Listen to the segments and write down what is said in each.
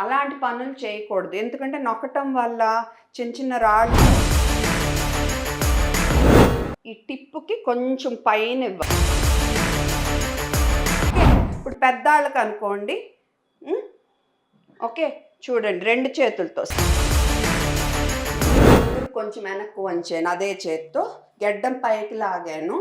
అలాంటి పనులు చేయకూడదు. ఎందుకంటే నొక్కటం వల్ల చిన్న చిన్న రాళ్ళు ఈ టిప్పుకి కొంచెం పైన ఇవ్వాలి ఇప్పుడు పెద్దాళ్ళకి అనుకోండి. ఓకే? చూడండి రెండు చేతులతో. కొంచెం వెనక్కు వంచాను అదే చేత్తో. గెడ్డం పైకి లాగాను.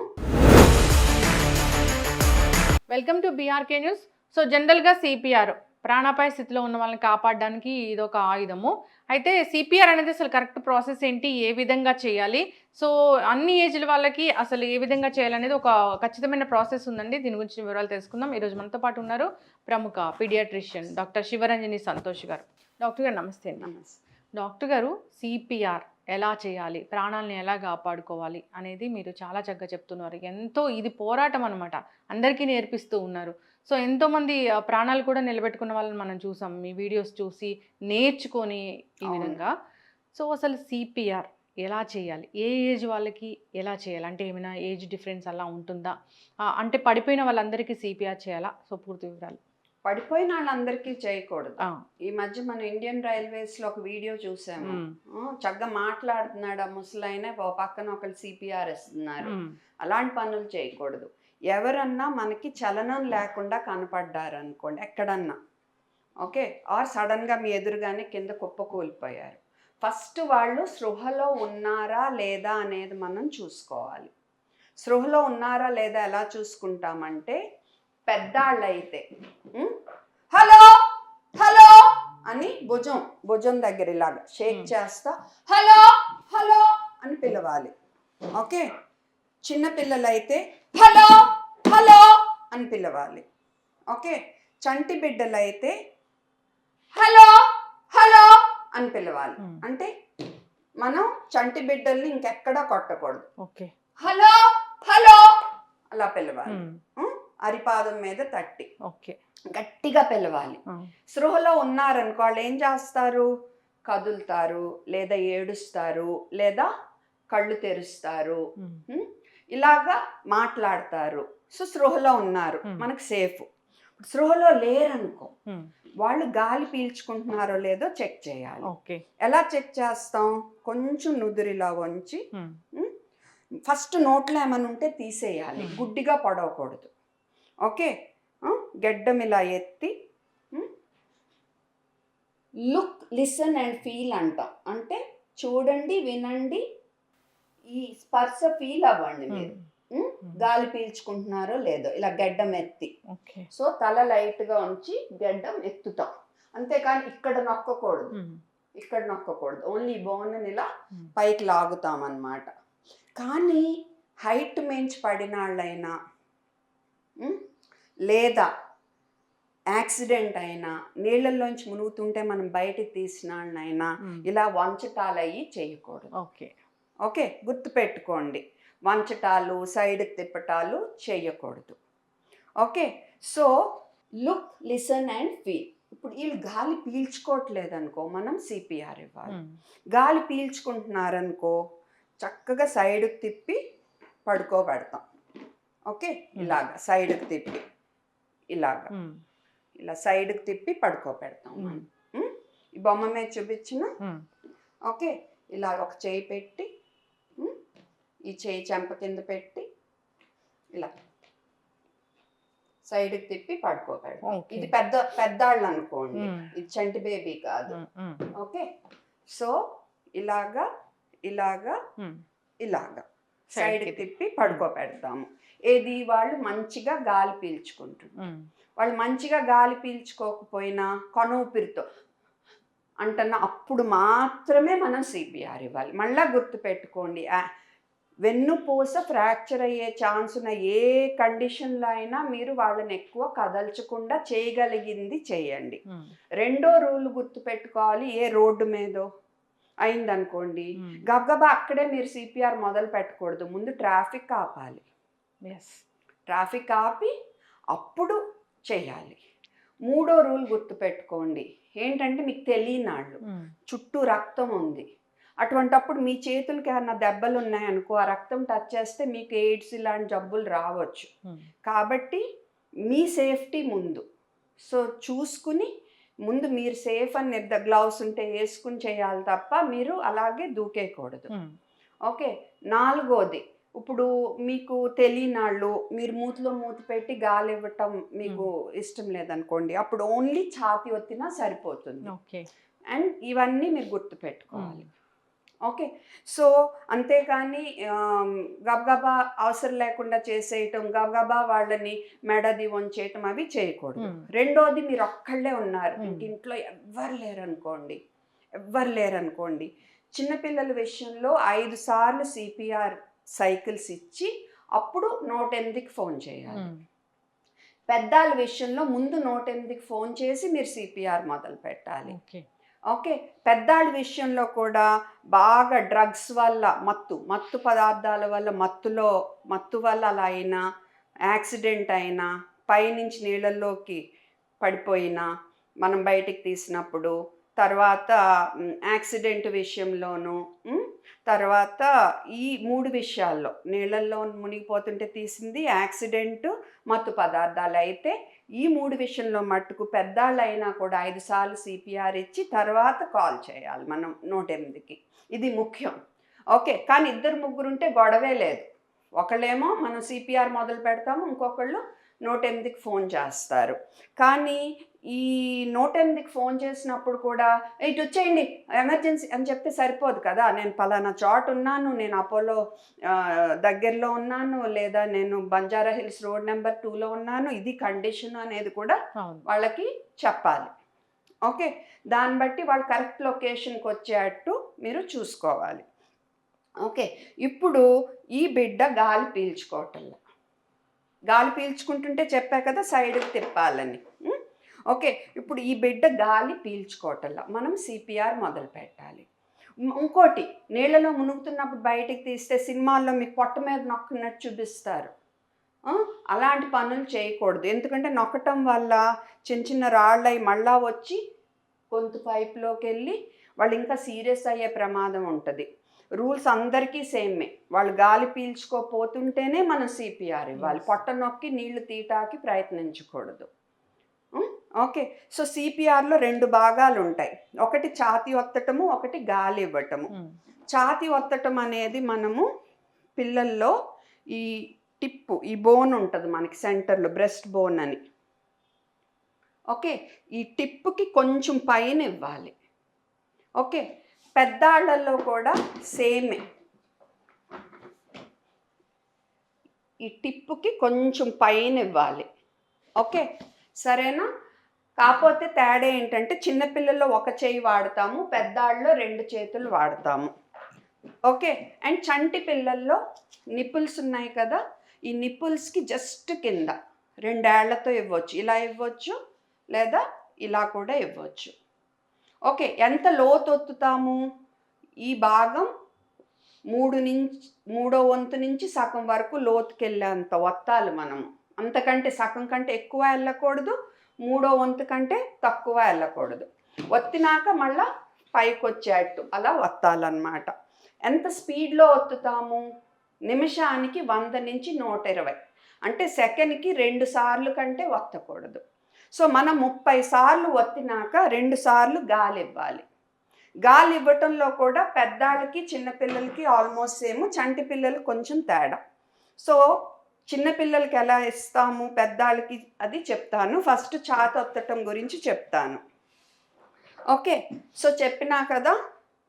Welcome to BRK news. So జనరల్గా సిపిఆర్. ప్రాణాపాయ స్థితిలో ఉన్న వాళ్ళని కాపాడడానికి ఇది ఒక ఆయుధము. అయితే సిపిఆర్ అనేది అసలు కరెక్ట్ ప్రాసెస్ ఏంటి? ఏ విధంగా చేయాలి? సో అన్ని ఏజ్ల వాళ్ళకి అసలు ఏ విధంగా చేయాలనేది ఒక ఖచ్చితమైన ప్రాసెస్ ఉందండి. దీని గురించి వివరాలు తెలుసుకుందాం. ఈరోజు మనతో పాటు ఉన్నారు ప్రముఖ పీడియాట్రిషియన్ డాక్టర్ శివరంజని సంతోష్ గారు. డాక్టర్ గారు నమస్తే నమస్తే. డాక్టర్ గారు సిపిఆర్ ఎలా చేయాలి? ప్రాణాలను ఎలా కాపాడుకోవాలి? అనేది మీరు చాలా చక్కగా చెప్తున్నారు. ఎంతో ఇది పోరాటం అనమాట అందరికీ నేర్పిస్తూ ఉన్నారు. సో ఎంతోమంది ప్రాణాలు కూడా నిలబెట్టుకున్న వాళ్ళని మనం చూసాం. మీ వీడియోస్ చూసి నేర్చుకొని ఈ. విధంగా. సో అసలు సిపిఆర్ ఎలా చేయాలి? ఏ ఏజ్ వాళ్ళకి ఎలా చేయాలి? అంటే ఏమైనా ఏజ్ డిఫరెన్స్ అలా ఉంటుందా? అంటే పడిపోయిన వాళ్ళందరికీ సిపిఆర్ చేయాలా? సో పూర్తి వివరాలు. పడిపోయిన వాళ్ళందరికీ చేయకూడదు. ఈ మధ్య మన ఇండియన్ రైల్వేస్లో ఒక వీడియో చూసాము. చక్కగా మాట్లాడుతున్నాడు ఆ ముసలైన ఓ పక్కన ఒకళ్ళు సిపిఆర్ ఇస్తున్నారు అలాంటి పనులు చేయకూడదు. ఎవరన్నా మనకి చలనం లేకుండా కనపడ్డారు అనుకోండి ఎక్కడన్నా ఓకే ఆర్ సడన్గా మీ ఎదురుగానే కింద కుప్పకూలిపోయారు ఫస్ట్ వాళ్ళు స్పృహలో ఉన్నారా లేదా అనేది మనం చూసుకోవాలి. స్పృహలో ఉన్నారా లేదా ఎలా చూసుకుంటామంటే పెద్దాళ్ళు అయితే ఉమ్, హలో? హలో? అని భుజం భుజం దగ్గర ఇలాగా షేక్. చేస్తా హలో? హలో? అని పిలవాలి. ఓకే? చిన్న పిల్లలైతే హలో? హలో? అని పిలవాలి. ఓకే? చంటి బిడ్డలైతే హలో? హలో? అని పిలవాలి. అంటే మనం చంటి బిడ్డల్ని ఇంకెక్కడా కొట్టకూడదు. ఓకే. హలో? హలో? అలా పిలవాలి? అరిపాదం మీద తట్టి. ఓకే. గట్టిగా పిలవాలి. ఆ, స్పృహలో ఉన్నారనుకో వాళ్ళు ఏం చేస్తారు? కదులుతారు లేదా ఏడుస్తారు లేదా కళ్ళు తెరుస్తారు. ఇలాగా మాట్లాడతారు. సో స్పృహలో ఉన్నారు. మనకు సేఫ్. స్పృహలో లేరనుకో వాళ్ళు గాలి పీల్చుకుంటున్నారో లేదో చెక్ చేయాలి. ఓకే. ఎలా చెక్ చేస్తాం? కొంచెం నుదురిలా వంచి ఫస్ట్ నోట్లో ఏమైనా ఉంటే తీసేయాలి. గుడ్డిగా పడవకూడదు. ఓకే. గెడ్డం ఇలా ఎత్తి లుక్ లిసన్ అండ్ ఫీల్ అంటాం. అంటే చూడండి వినండి ఈ స్పర్శ ఫీల్ అవ్వండి మీరు? గాలి పీల్చుకుంటున్నారో లేదో ఇలా గెడ్డం ఎత్తి. సో తల లైట్గా ఉంచి గెడ్డం ఎత్తుతాం. అంతేకాని ఇక్కడ నొక్కకూడదు. ఇక్కడ నొక్కకూడదు. ఓన్లీ బోన్ ఇలా పైకి లాగుతాం అన్నమాట కానీ హైట్ మించి పడిన వాళ్ళైనా ఉం? లేదా యాక్సిడెంట్ అయినా నీళ్ళల్లోంచి మునుగుతుంటే మనం బయటికి తీసిన వాళ్ళనైనా మ్, ఇలా వంచటాలయ్యి చేయకూడదు. ఓకే. ఓకే? గుర్తుపెట్టుకోండి. వంచటాలు సైడ్కి తిప్పటాలు చేయకూడదు. Okay? So look listen and feel. ఇప్పుడు వీళ్ళు గాలి పీల్చుకోవట్లేదు అనుకో మనం సిపిఆర్ ఇవ్వాలి. గాలి పీల్చుకుంటున్నారనుకో చక్కగా సైడ్కి తిప్పి పడుకోబెడతాం. ఓకే? ఇలాగా సైడ్కి తిప్పి. ఇలాగా. ఇలా సైడ్కి తిప్పి పడుకోబెడతాం? ఈ బొమ్మ మీద చూపించిన? ఓకే. ఇలా ఒక చేయి పెట్టి? ఈ చేయి చెంప కింద పెట్టి ఇలా సైడ్కి తిప్పి పడుకోబెడతాం. ఇది పెద్ద పెద్దాళ్ళు అనుకోండి. ఇది చంటి బేబీ కాదు. ఓకే? సో ఇలాగా ఇలాగా ఇలాగా. సైడ్కి తిప్పి పడుకోబెడతాము. ఏది వాళ్ళు మంచిగా గాలి పీల్చుకుంటారు మ్, వాళ్ళు మంచిగా గాలి పీల్చుకోకపోయినా కొనూపిరితో అంటున్న అప్పుడు మాత్రమే మనం సిపిఆర్ ఇవ్వాలి. మళ్ళా గుర్తుపెట్టుకోండి వెన్నుపూస ఫ్రాక్చర్ అయ్యే ఛాన్స్ ఉన్న ఏ కండిషన్లో అయినా మీరు వాళ్ళని ఎక్కువ కదల్చకుండా చేయగలిగింది చేయండి. రెండో రూల్ గుర్తుపెట్టుకోవాలి ఏ రోడ్డు మీదో. అయిందనుకోండి. గబగబా అక్కడే మీరు సిపిఆర్ మొదలు పెట్టకూడదు. ముందు ట్రాఫిక్ ఆపాలి. ట్రాఫిక్ ఆపి అప్పుడు చేయాలి. మూడో రూల్ గుర్తుపెట్టుకోండి. ఏంటంటే మీకు తెలియనాళ్ళు. చుట్టూ రక్తం ఉంది. అటువంటప్పుడు మీ చేతులకి ఏమన్నా దెబ్బలు ఉన్నాయనుకో ఆ రక్తం టచ్ చేస్తే మీకు ఎయిడ్స్ ఇలాంటి జబ్బులు రావచ్చు. కాబట్టి మీ సేఫ్టీ ముందు. సో చూసుకుని ముందు మీరు సేఫ్ అని నిర్ద గ్లౌస్ ఉంటే వేసుకుని చేయాలి తప్ప మీరు అలాగే దూకేయకూడదు ఉమ్, ఓకే నాలుగోది ఇప్పుడు మీకు తెలియనాళ్ళు మీరు మూతిలో మూతి పెట్టి గాలి ఇవ్వటం మీకు ఇష్టం లేదనుకోండి అప్పుడు ఓన్లీ ఛాతి ఒత్తినా సరిపోతుంది. ఓకే. అండ్ ఇవన్నీ మీరు గుర్తుపెట్టుకోవాలి. ఓకే. సో అంతేకాని గబగబా అవసరం లేకుండా చేసేయటం గబగబా వాళ్ళని మెడది వంచేయటం అవి చేయకూడదు. రెండోది మీరు ఒక్కళ్ళే ఉన్నారు ఇంట్లో ఎవ్వరు లేరనుకోండి. ఎవ్వరు లేరనుకోండి. చిన్నపిల్లల విషయంలో ఐదు సార్లు సిపిఆర్ సైకిల్స్ ఇచ్చి అప్పుడు నూట ఎనిమిదికి ఫోన్ చేయాలి. పెద్దాల విషయంలో ముందు నూట ఎనిమిదికి ఫోన్ చేసి మీరు సిపిఆర్ మొదలు పెట్టాలి ఓకే. పెద్దాళ్ళ విషయంలో కూడా బాగా డ్రగ్స్ వల్ల మత్తు మత్తు పదార్థాల వల్ల మత్తులో మత్తు వల్ల అలా అయినా యాక్సిడెంట్ అయినా పైనుంచి నీళ్ళల్లోకి పడిపోయినా మనం బయటికి తీసినప్పుడు తర్వాత యాక్సిడెంట్ విషయంలోనూ తర్వాత ఈ మూడు విషయాల్లో నీళ్ళల్లో మునిగిపోతుంటే తీసింది యాక్సిడెంట్ మత్తు పదార్థాలు అయితే ఈ మూడు విషయంలో మట్టుకు పెద్దాళ్ళైనా అయినా కూడా ఐదు సార్లు సిపిఆర్ ఇచ్చి తర్వాత కాల్ చేయాలి మనం నూట ఎనిమిదికి ఇది ముఖ్యం. ఓకే కానీ ఇద్దరు ముగ్గురు ఉంటే గొడవే లేదు. ఒకళ్ళేమో మనం సిపిఆర్ మొదలు పెడతాము ఇంకొకళ్ళు నూట ఎనిమిదికి ఫోన్ చేస్తారు. కానీ ఈ నూట ఎనిమిదికి ఫోన్ చేసినప్పుడు కూడా ఇటు వచ్చేయండి ఎమర్జెన్సీ అని చెప్తే సరిపోదు కదా. నేను పలానా చోట ఉన్నాను నేను అపోలో దగ్గరలో ఉన్నాను లేదా నేను బంజారా హిల్స్ రోడ్ నెంబర్ టూలో ఉన్నాను ఇది కండిషన్ అనేది కూడా వాళ్ళకి చెప్పాలి. ఓకే? దాన్ని బట్టి వాళ్ళు కరెక్ట్ లొకేషన్కి వచ్చేటట్టు మీరు చూసుకోవాలి. ఓకే? ఇప్పుడు ఈ బిడ్డ గాలి పీల్చుకోవటంలో. గాలి పీల్చుకుంటుంటే చెప్పా కదా సైడ్కి తిప్పాలని? ఓకే ఇప్పుడు ఈ బిడ్డ గాలి పీల్చుకోవటంలో మనం సిపిఆర్ మొదలు పెట్టాలి ఇంకోటి నీళ్ళలో మునుగుతున్నప్పుడు బయటికి తీస్తే సినిమాల్లో మీకు పొట్ట మీద నొక్కినట్టు చూపిస్తారు? అలాంటి పనులు చేయకూడదు ఎందుకంటే నొక్కటం వల్ల చిన్న చిన్న రాళ్ళు మళ్ళా వచ్చి గొంతు పైప్లోకి వెళ్ళి వాళ్ళు ఇంకా సీరియస్ అయ్యే ప్రమాదం ఉంటుంది రూల్స్ అందరికీ సేమే వాళ్ళు గాలి పీల్చుకోపోతుంటేనే మనం సిపిఆర్ ఇవ్వాలి. పొట్ట నొక్కి నీళ్ళు తీయటానికి ప్రయత్నించకూడదు? ఓకే. సో సిపిఆర్లో రెండు భాగాలు ఉంటాయి ఒకటి ఛాతి ఒత్తటము ఒకటి గాలి ఇవ్వటము. ఛాతి ఒత్తటం అనేది మనము పిల్లల్లో ఈ టిప్పు ఈ బోన్ ఉంటుంది మనకి సెంటర్లో బ్రెస్ట్ బోన్ అని. ఓకే. ఈ టిప్పుకి కొంచెం పైన ఇవ్వాలి ఓకే. పెద్దాళ్ళల్లో కూడా సేమే. ఈ టిప్పుకి కొంచెం పైన ఇవ్వాలి ఓకే. సరేనా? కాకపోతే తేడా ఏంటంటే చిన్నపిల్లల్లో ఒక చేయి వాడతాము పెద్దాళ్ళలో రెండు చేతులు వాడతాము. ఓకే? అండ్ చంటి పిల్లల్లో నిపుల్స్ ఉన్నాయి కదా ఈ నిపుల్స్కి జస్ట్ కింద రెండేళ్ళతో ఇవ్వచ్చు. ఇలా ఇవ్వచ్చు లేదా ఇలా కూడా ఇవ్వచ్చు. ఓకే? ఎంత లోతొత్తుతాము? ఈ భాగం మూడు నుంచి మూడో వంతు నుంచి సగం వరకు లోతుకెళ్ళేంత ఒత్తాలి మనము. అంతకంటే సగం కంటే ఎక్కువ వెళ్ళకూడదు. మూడో వంతు కంటే తక్కువ వెళ్ళకూడదు. ఒత్తినాక మళ్ళా పైకి వచ్చేట్టు అలా వత్తాలన్నమాట ఎంత స్పీడ్లో ఒత్తుతాము? నిమిషానికి వంద నుంచి నూట ఇరవై. అంటే సెకండ్కి రెండు సార్లు కంటే వత్తకూడదు సో మనం ముప్పై సార్లు వత్తినాక రెండు సార్లు గాలి ఇవ్వాలి గాలి ఇవ్వటంలో కూడా పెద్దాళ్ళకి చిన్నపిల్లలకి ఆల్మోస్ట్ సేమ్ చంటి పిల్లలు కొంచెం తేడా. సో చిన్నపిల్లలకి ఎలా ఇస్తాము? పెద్దాళ్ళకి అది చెప్తాను. ఫస్ట్ చాత ఒత్తటం గురించి చెప్తాను. ఓకే. సో చెప్పినా కదా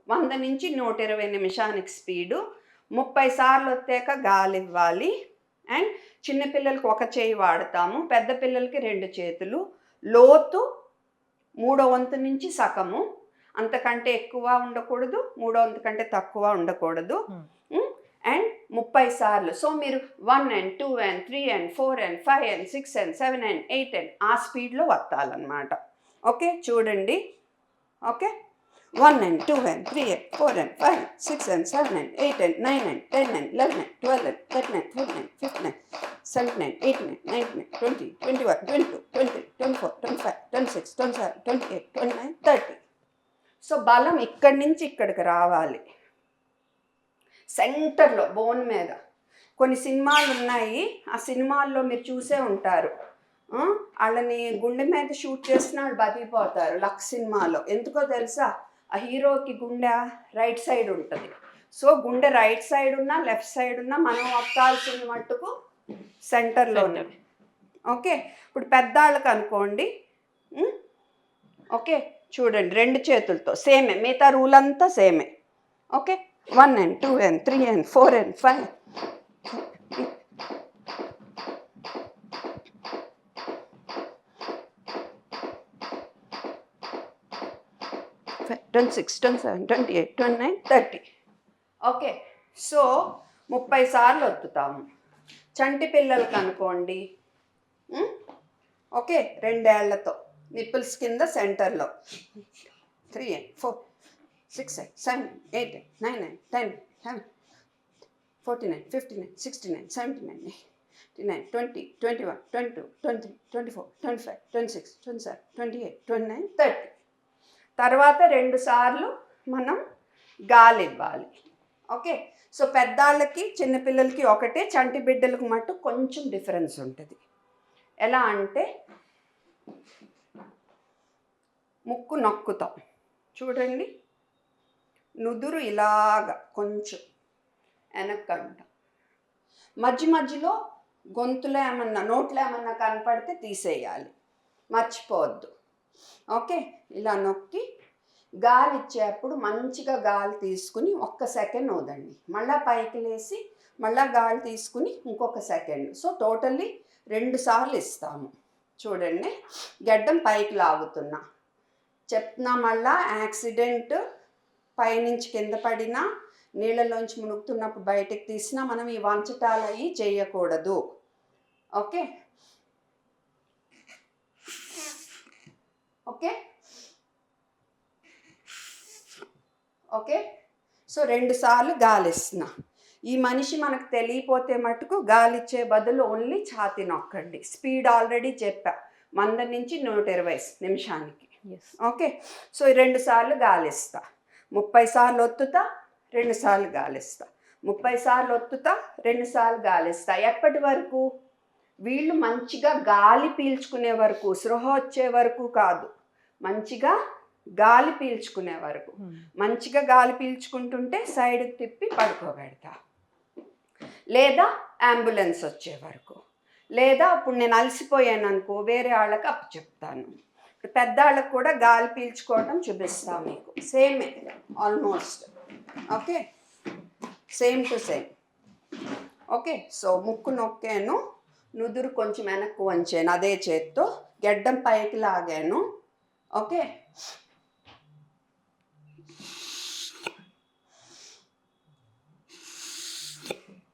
వంద నుంచి నూట ఇరవై నిమిషానికి స్పీడు. ముప్పై సార్లు వచ్చాక గాలి ఇవ్వాలి. అండ్ చిన్నపిల్లలకి ఒక చేయి వాడతాము. పెద్ద పిల్లలకి రెండు చేతులు. లోతు మూడో వంతు నుంచి సగము. అంతకంటే ఎక్కువ ఉండకూడదు. మూడో వంతు కంటే తక్కువ ఉండకూడదు. అండ్ ముప్పై సార్లు. సో మీరు one and two and three and four and five and six and seven and eight and ఆ స్పీడ్లో వత్తాలన్నమాట. ఓకే? చూడండి. Okay? One and two and three and four and five six and seven and eight and nine and ten and eleven and twelve and thirteen and fourteen and fifteen and seventeen and eighteen and nineteen and twenty twenty one twenty two twenty twenty four twenty five twenty six twenty seven twenty eight twenty nine thirty. So బలం ఇక్కడి నుంచి ఇక్కడికి రావాలి. సెంటర్లో bone మీద. కొన్ని సినిమాలు ఉన్నాయి ఆ సినిమాల్లో మీరు చూసే ఉంటారు. వాళ్ళని గుండె మీద షూట్ చేసిన వాళ్ళు బతికిపోతారు లక్ సినిమాలో. ఎందుకో తెలుసా? ఆ హీరోకి గుండె రైట్ సైడ్ ఉంటుంది. సో గుండె రైట్ సైడ్ ఉన్నా లెఫ్ట్ సైడ్ ఉన్నా మనం ఒక్కాల్సిన మట్టుకు సెంటర్లోనే. ఓకే? ఇప్పుడు పెద్దాళ్ళకి అనుకోండి? ఓకే? చూడండి రెండు చేతులతో. సేమే. మిగతా రూల్ అంతా సేమే. Okay? One and two and three and four and five twenty six twenty seven twenty eight twenty nine thirty okay so ముప్పై సార్లు ఒత్తుతాము. చంటి పిల్లలకి అనుకోండి. ఓకే రెండేళ్ళతో. నిప్పుల్స్ కింద సెంటర్లో. Three four six seven eight nine nine ten eleven forty nine fifty nine sixty nine seventy nine eighty nine twenty twenty one twenty two twenty three twenty four twenty five twenty six twenty seven twenty eight twenty nine thirty తర్వాత రెండు సార్లు మనం గాలి ఇవ్వాలి. Okay? So పెద్దాళ్ళకి చిన్నపిల్లలకి ఒకటే చంటి బిడ్డలకు మట్టు కొంచెం డిఫరెన్స్ ఉంటుంది. ఎలా అంటే ముక్కు నొక్కుతాం. చూడండి. నుదురు ఇలాగ కొంచెం వెనక్కంట మధ్య మధ్యలో గొంతులో ఏమన్నా నోట్లో ఏమన్నా కనపడితే తీసేయాలి. మర్చిపోవద్దు. ఓకే? ఇలా నొక్కి గాలి ఇచ్చేప్పుడు మంచిగా గాలి తీసుకుని ఒక్క సెకండ్ వదండి మళ్ళీ పైకి లేసి మళ్ళీ గాలి తీసుకుని ఇంకొక సెకండ్. సో టోటల్లీ రెండు సార్లు ఇస్తాము. చూడండి. గడ్డం పైకి లాగుతున్నా. చెప్తున్నా మళ్ళా యాక్సిడెంట్ పైనుంచి కింద పడినా నీళ్ళలోంచి మునుగుతున్నప్పుడు బయటకు తీసినా మనం ఈ వంచటాలు అవి చేయకూడదు ఓకే? ఓకే? ఓకే? సో రెండు సార్లు గాలి ఇస్తున్నా ఈ మనిషి మనకు తెలియపోతే మటుకు గాలి ఇచ్చే బదులు ఓన్లీ ఛాతి నొక్కండి. స్పీడ్ ఆల్రెడీ చెప్పా. వంద నుంచి నూట ఇరవై నిమిషానికి. ఓకే? సో ఈ రెండు సార్లు గాలిస్తా. ముప్పై సార్లు ఒత్తుతా రెండు సార్లు గాలిస్తా. ముప్పై సార్లు ఒత్తుతా రెండు సార్లు గాలిస్తా. ఎప్పటి వరకు? వీళ్ళు మంచిగా గాలి పీల్చుకునే వరకు సృహ వచ్చే వరకు కాదు. మంచిగా గాలి పీల్చుకునే వరకు. మంచిగా గాలి పీల్చుకుంటుంటే సైడ్కి తిప్పి పడుకోబెడతా. లేదా అంబులెన్స్ వచ్చే వరకు. లేదా ఇప్పుడు నేను అలసిపోయాను అనుకో వేరే వాళ్ళకి అప్పు చెప్తాను పెద్దాళ్ళకు కూడా గాలి పీల్చుకోవడం చూపిస్తాను మీకు. సేమే almost okay same to same okay so ముక్కు నొక్కాను నుదురు కొంచెం వెనక్కు వంచాను అదే చేత్తో గెడ్డం పైకి లాగాను. ఓకే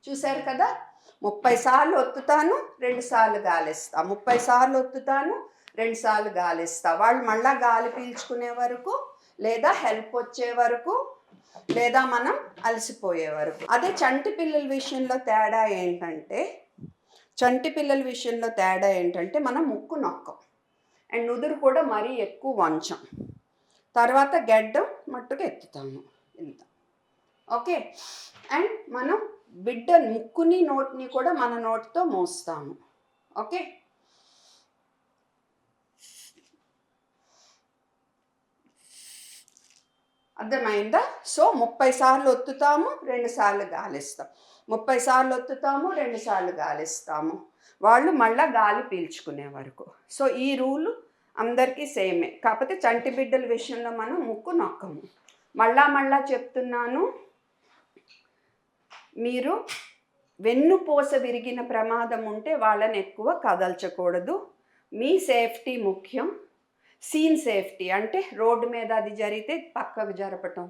చూశారు కదా? ముప్పై సార్లు ఒత్తుతాను రెండు సార్లు గాలిస్తా. ముప్పై సార్లు ఒత్తుతాను రెండుసార్లు గాలిస్తా. వాళ్ళు మళ్ళీ గాలి పీల్చుకునే వరకు లేదా హెల్ప్ వచ్చే వరకు లేదా మనం అలసిపోయే వరకు. అదే చంటి పిల్లల విషయంలో తేడా ఏంటంటే చంటి పిల్లల విషయంలో తేడా ఏంటంటే మనం ముక్కు నొక్కం. అండ్ నుదురు కూడా మరీ ఎక్కువ వంచం. తర్వాత గెడ్డం మట్టుకు ఎత్తుతాము ఇంత. ఓకే? అండ్ మనం బిడ్డ ముక్కుని నోటిని కూడా మన నోటితో మోస్తాము. ఓకే? అర్థమైందా? సో ముప్పై సార్లు ఒత్తుతాము రెండు సార్లు గాలిస్తాం. ముప్పై సార్లు ఒత్తుతాము రెండు సార్లు గాలిస్తాము. వాళ్ళు మళ్ళా గాలి పీల్చుకునే వరకు. సో ఈ రూలు అందరికీ సేమే. కాకపోతే చంటి బిడ్డల విషయంలో మనం ముక్కు నొక్కము. మళ్ళా మళ్ళా చెప్తున్నాను మీరు వెన్నుపూస విరిగిన ప్రమాదం ఉంటే వాళ్ళని ఎక్కువ కదల్చకూడదు. మీ సేఫ్టీ ముఖ్యం. సీన్ సేఫ్టీ అంటే రోడ్డు మీద అది జరిగితే పక్కకు జరపటం.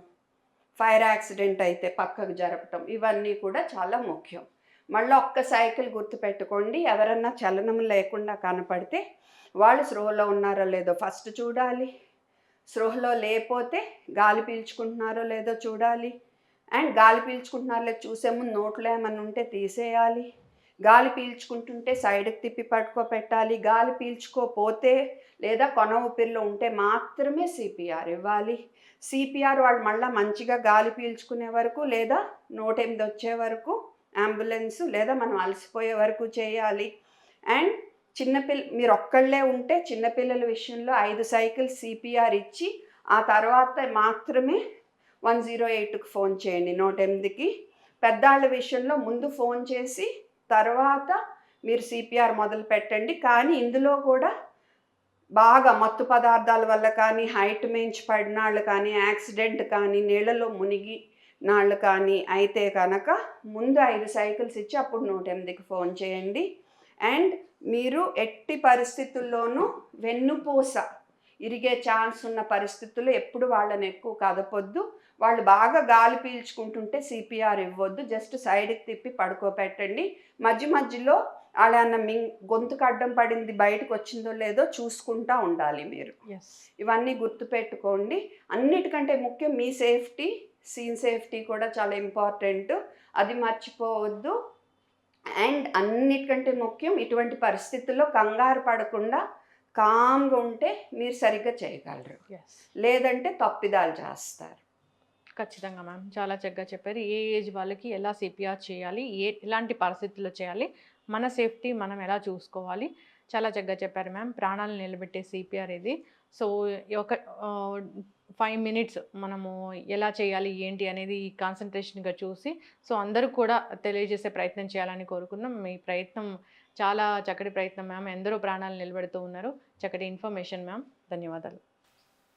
ఫైర్ యాక్సిడెంట్ అయితే పక్కకు జరపటం. ఇవన్నీ కూడా చాలా ముఖ్యం. మళ్ళీ ఒక్క సైకిల్ గుర్తుపెట్టుకోండి ఎవరన్నా చలనం లేకుండా కనపడితే వాళ్ళు స్రోహలో ఉన్నారో లేదో ఫస్ట్ చూడాలి. స్రోహలో లేకపోతే గాలి పీల్చుకుంటున్నారో లేదో చూడాలి. అండ్ గాలి పీల్చుకుంటున్నారో లేదో చూసే ముందు నోట్లో ఏమన్నా ఉంటే తీసేయాలి. గాలి పీల్చుకుంటుంటే సైడ్కి తిప్పి పట్టుకోపెట్టాలి గాలి పీల్చుకోపోతే లేదా కొన ఊపిరిలో ఉంటే మాత్రమే సిపిఆర్ ఇవ్వాలి. సిపిఆర్ వాళ్ళు మళ్ళీ మంచిగా గాలి పీల్చుకునే వరకు లేదా నూట ఎనిమిది వచ్చే వరకు అంబులెన్స్ లేదా మనం అలసిపోయే వరకు చేయాలి. అండ్ చిన్నపిల్ల మీరు ఒక్కళ్ళే ఉంటే చిన్నపిల్లల విషయంలో ఐదు సైకిల్ సిపిఆర్ ఇచ్చి ఆ తర్వాత మాత్రమే వన్ జీరో ఎయిట్కి ఫోన్ చేయండి నూట ఎనిమిదికి. పెద్దాళ్ళ విషయంలో ముందు ఫోన్ చేసి తర్వాత మీరు సిపిఆర్ మొదలు పెట్టండి. కానీ ఇందులో కూడా బాగా మత్తు పదార్థాల వల్ల కానీ హైట్ మించి పడినాళ్ళు కానీ యాక్సిడెంట్ కానీ నీళ్ళలో మునిగి నాళ్ళు కానీ అయితే కనుక ముందు ఐదు సైకిల్స్ ఇచ్చి అప్పుడు నూట ఎనిమిదికి ఫోన్ చేయండి. అండ్ మీరు ఎట్టి పరిస్థితుల్లోనూ వెన్నుపూస ఇరిగే ఛాన్స్ ఉన్న పరిస్థితుల్లో ఎప్పుడు వాళ్ళని ఎక్కువ కదపొద్దు. వాళ్ళు బాగా గాలి పీల్చుకుంటుంటే సిపిఆర్ ఇవ్వద్దు. జస్ట్ సైడ్కి తిప్పి పడుకోబెట్టండి. మధ్య మధ్యలో వాళ్ళన్న మింగ్ గొంతుకు అడ్డం పడింది బయటకు వచ్చిందో లేదో చూసుకుంటా ఉండాలి మీరు. ఇవన్నీ గుర్తుపెట్టుకోండి అన్నిటికంటే ముఖ్యం మీ సేఫ్టీ సీన్ సేఫ్టీ కూడా చాలా ఇంపార్టెంట్. అది మర్చిపోవద్దు. అండ్ అన్నిటికంటే ముఖ్యం ఇటువంటి పరిస్థితుల్లో కంగారు పడకుండా కామ్గా ఉంటే మీరు సరిగ్గా చేయగలరు. ఎస్ లేదంటే తప్పిదాలు చేస్తారు. ఖచ్చితంగా మ్యామ్. చాలా చక్కగా చెప్పారు. ఏ ఏజ్ వాళ్ళకి ఎలా సిపిఆర్ చేయాలి? ఏ ఎలాంటి పరిస్థితుల్లో చేయాలి? మన సేఫ్టీ మనం ఎలా చూసుకోవాలి? చాలా చక్కగా చెప్పారు మ్యామ్. ప్రాణాలు నిలబెట్టే సిపిఆర్ ఇది. సో ఒక ఫైవ్ మినిట్స్ మనము ఎలా చేయాలి? ఏంటి? అనేది కాన్సన్ట్రేషన్గా చూసి సో అందరూ కూడా తెలియజేసే ప్రయత్నం చేయాలని కోరుకుందాం. మీ ప్రయత్నం చాలా చక్కటి ప్రయత్నం మ్యామ్ ఎందరో ప్రాణాలు నిలబెడుతూ ఉన్నారు. చక్కటి ఇన్ఫర్మేషన్ మ్యామ్ ధన్యవాదాలు.